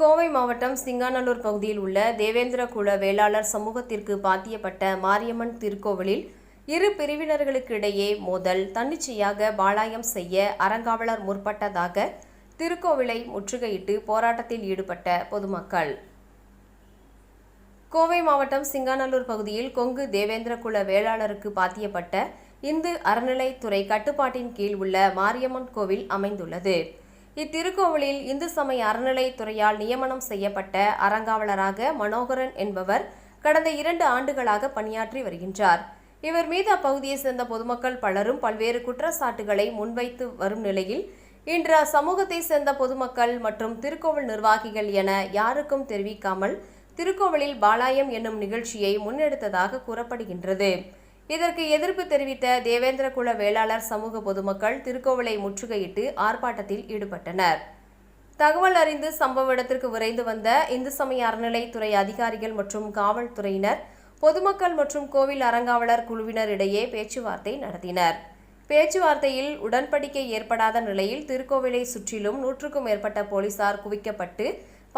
கோவை மாவட்டம் சிங்காநல்லூர் பகுதியில் உள்ள தேவேந்திர குல வேளாளர் சமூகத்திற்கு பாத்தியப்பட்ட மாரியம்மன் திருக்கோவிலில் இரு பிரிவினர்களுக்கு இடையே மோதல் தன்னிச்சையாக பாலாயம் செய்ய அறங்காவலர் முற்பட்டதாக திருக்கோவிலை முற்றுகையிட்டு போராட்டத்தில் ஈடுபட்ட பொதுமக்கள். கோவை மாவட்டம் சிங்காநல்லூர் பகுதியில் கொங்கு தேவேந்திர குல வேளாளருக்கு பாத்தியப்பட்ட இந்து அறநிலைத்துறை கட்டுப்பாட்டின் கீழ் உள்ள மாரியம்மன் கோவில் அமைந்துள்ளது. இத்திருக்கோவிலில் இந்து சமய அறநிலைத்துறையால் நியமனம் செய்யப்பட்ட அறங்காவலராக மனோகரன் என்பவர் கடந்த இரண்டு ஆண்டுகளாக பணியாற்றி வருகின்றார். இவர் மீது அப்பகுதியை சேர்ந்த பொதுமக்கள் பலரும் பல்வேறு குற்றச்சாட்டுகளை முன்வைத்து வரும் நிலையில் இன்று அச்சமூகத்தை சேர்ந்த பொதுமக்கள் மற்றும் திருக்கோவில் நிர்வாகிகள் என யாருக்கும் தெரிவிக்காமல் திருக்கோவிலில் பாலாயம் என்னும் நிகழ்ச்சியை முன்னெடுத்ததாக கூறப்படுகின்றது. இதற்கு எதிர்ப்பு தெரிவித்த தேவேந்திர குல வேளாளர் சமூக பொதுமக்கள் திருக்கோவிலை முற்றுகையிட்டு ஆர்ப்பாட்டத்தில் ஈடுபட்டனர். தகவல் அறிந்து சம்பவ இடத்திற்கு விரைந்து வந்த இந்து சமய அறநிலைத்துறை அதிகாரிகள் மற்றும் காவல்துறையினர் பொதுமக்கள் மற்றும் கோவில் அறங்காவலர் குழுவினர் இடையே பேச்சுவார்த்தை நடத்தினர். பேச்சுவார்த்தையில் உடன்படிக்கை ஏற்படாத நிலையில் திருக்கோவிலை சுற்றிலும் நூற்றுக்கும் மேற்பட்ட போலீசார் குவிக்கப்பட்டு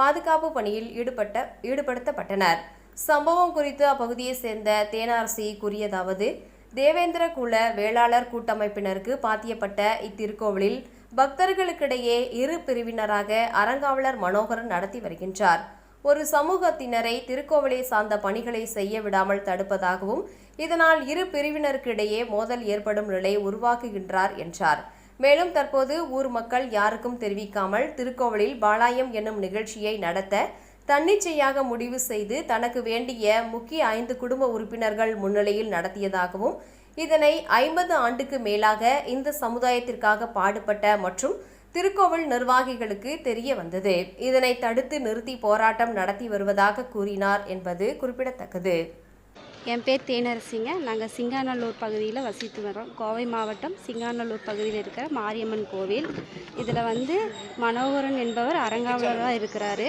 பாதுகாப்பு பணியில் ஈடுபட்ட ஈடுபடுத்தப்பட்டனர். சம்பவம் குறித்து அப்பகுதியைச் சேர்ந்த தேனாரசி கூறியதாவது தேவேந்திர குல வேளாளர் கூட்டமைப்பினருக்கு பாத்தியப்பட்ட இத்திருக்கோவிலில் பக்தர்களுக்கிடையே இரு பிரிவினராக அறங்காவலர் மனோகரன் நடத்தி வருகின்றார். ஒரு சமூகத்தினரை திருக்கோவிலை சார்ந்த பணிகளை செய்ய விடாமல் தடுப்பதாகவும் இதனால் இரு பிரிவினருக்கிடையே மோதல் ஏற்படும் நிலை உருவாக்குகின்றார் என்றார். மேலும் தற்போது ஊர் மக்கள் யாருக்கும் தெரிவிக்காமல் திருக்கோவிலில் பாலாயம் என்னும் நிகழ்ச்சியை நடத்த தன்னிச்சையாக முடிவு செய்து தனக்கு வேண்டிய முக்கிய ஐந்து குடும்ப உறுப்பினர்கள் முன்னிலையில் நடத்தியதாகவும் இதனை ஐம்பது ஆண்டுக்கு மேலாக இந்த சமுதாயத்திற்காக பாடுபட்ட மற்றும் திருக்கோவில் நிர்வாகிகளுக்கு தெரிய வந்தது. இதனை தடுத்து நிறுத்தி போராட்டம் நடத்தி வருவதாக கூறினார் என்பது குறிப்பிடத்தக்கது. என் பேர் தேனரசிங்க. நாங்கள் சிங்காநல்லூர் பகுதியில் வசித்து வரோம் கோவை மாவட்டம் சிங்காநல்லூர் பகுதியில் இருக்கிற மாரியம்மன் கோவில். இதில் வந்து மனோகரன் என்பவர் அரங்காவலராக இருக்கிறாரு.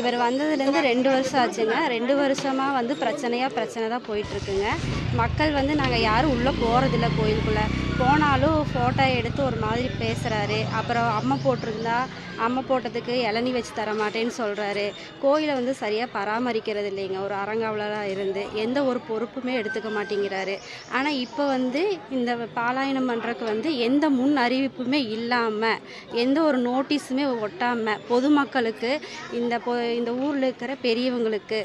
இவர் வந்ததுலேருந்து ரெண்டு வருஷம் ஆச்சுங்க. ரெண்டு வருஷமாக வந்து பிரச்சனையாக பிரச்சனை தான் போயிட்டுருக்குங்க மக்கள் வந்து நாங்கள் யாரும் உள்ளே போகிறதில்ல கோயிலுக்குள்ளே. போனாலும் ஃபோட்டோ எடுத்து ஒரு மாதிரி பேசுகிறாரு அப்புறம் அம்மை போட்டிருந்தா அம்மை போட்டதுக்கு இளநி வச்சு தர மாட்டேன்னு சொல்கிறாரு கோயிலை வந்து சரியாக பராமரிக்கிறது இல்லைங்க. ஒரு அறங்காவலராக இருந்து எந்த ஒரு பொறுப்புமே எடுத்துக்க மாட்டேங்கிறாரு. ஆனால் இப்போ வந்து இந்த பாலாயனம் பண்ணுறதுக்கு வந்து எந்த முன் அறிவிப்புமே இல்லாமல் எந்த ஒரு நோட்டீஸுமே ஒட்டாமல் பொதுமக்களுக்கு இந்த பொ இந்த ஊரில் இருக்கிற பெரியவங்களுக்கு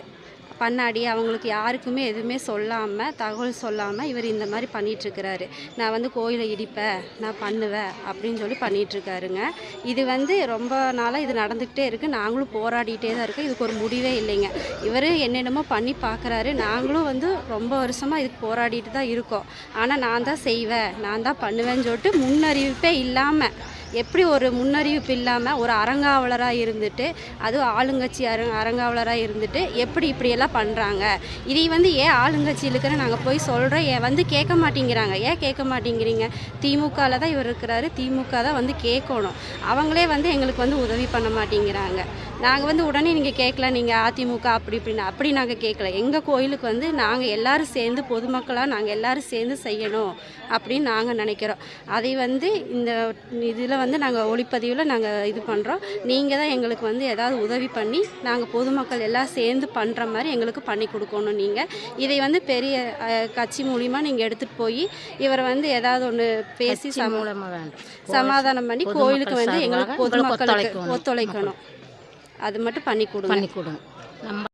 பண்ணாடி அவங்களுக்கு யாருக்குமே எதுவுமே சொல்லாமல் தகவல் சொல்லாமல் இவர் இந்த மாதிரி பண்ணிகிட்ருக்கிறாரு நான் வந்து கோயிலை இடிப்பேன் நான் பண்ணுவேன் அப்படின்னு சொல்லி பண்ணிகிட்ருக்காருங்க இது வந்து ரொம்ப நாளாக இது நடந்துக்கிட்டே இருக்குது நாங்களும் போராடிட்டே தான் இருக்கோம். இதுக்கு ஒரு முடிவே இல்லைங்க. இவர் என்னென்னமோ பண்ணி பார்க்குறாரு நாங்களும் வந்து ரொம்ப வருஷமாக இதுக்கு போராடிட்டு தான் இருக்கோம். ஆனால் நான் தான் செய்வேன் நான் தான் பண்ணுவேன்னு சொல்லிட்டு முன்னறிவிப்பே இல்லாமல் எப்படி ஒரு முன்னறிவிப்பு இல்லாமல் ஒரு அறங்காவலராக இருந்துட்டு அதுவும் ஆளுங்கட்சி அர அறங்காவலராக இருந்துட்டு எப்படி இப்படியெல்லாம் பண்ணுறாங்க இதை வந்து ஏன் ஆளுங்கட்சி இருக்கிற நாங்கள் போய் சொல்கிறோம் ஏன் வந்து கேட்க மாட்டேங்கிறாங்க. ஏன் கேட்க மாட்டேங்கிறீங்க? திமுகவில் தான் இவர் இருக்கிறாரு. திமுக தான் வந்து கேட்கணும். அவங்களே வந்து எங்களுக்கு வந்து உதவி பண்ண மாட்டேங்கிறாங்க. நாங்கள் வந்து உடனே நீங்கள் கேட்கல நீங்கள் அதிமுக அப்படி இப்படின்னு அப்படி நாங்கள் கேட்கல. எங்கள் கோயிலுக்கு வந்து நாங்கள் எல்லோரும் சேர்ந்து பொதுமக்களாக நாங்கள் எல்லோரும் சேர்ந்து செய்யணும் அப்படின்னு நாங்கள் நினைக்கிறோம். அதை வந்து இந்த இதில் வந்து நாங்கள் ஒளிப்பதிவில் நாங்கள் இது பண்ணுறோம் நீங்கள் தான் எங்களுக்கு வந்து ஏதாவது உதவி பண்ணி நாங்கள் பொதுமக்கள் எல்லாம் சேர்ந்து பண்ணுற மாதிரி எங்களுக்கு பண்ணி கொடுக்கணும் நீங்கள் இதை வந்து பெரிய கட்சி மூலிமா நீங்கள் எடுத்துகிட்டு போய் இவரை வந்து ஏதாவது ஒன்று பேசி கட்சி சம மூலமா வேண்டாம் சமாதானம் பண்ணி கோயிலுக்கு வந்து எங்களுக்கு பொதுமக்களுக்கு ஒத்துழைக்கணும். அது மட்டும் பண்ணி கொடுங்க. பண்ணி கொடுங்க. நம்ம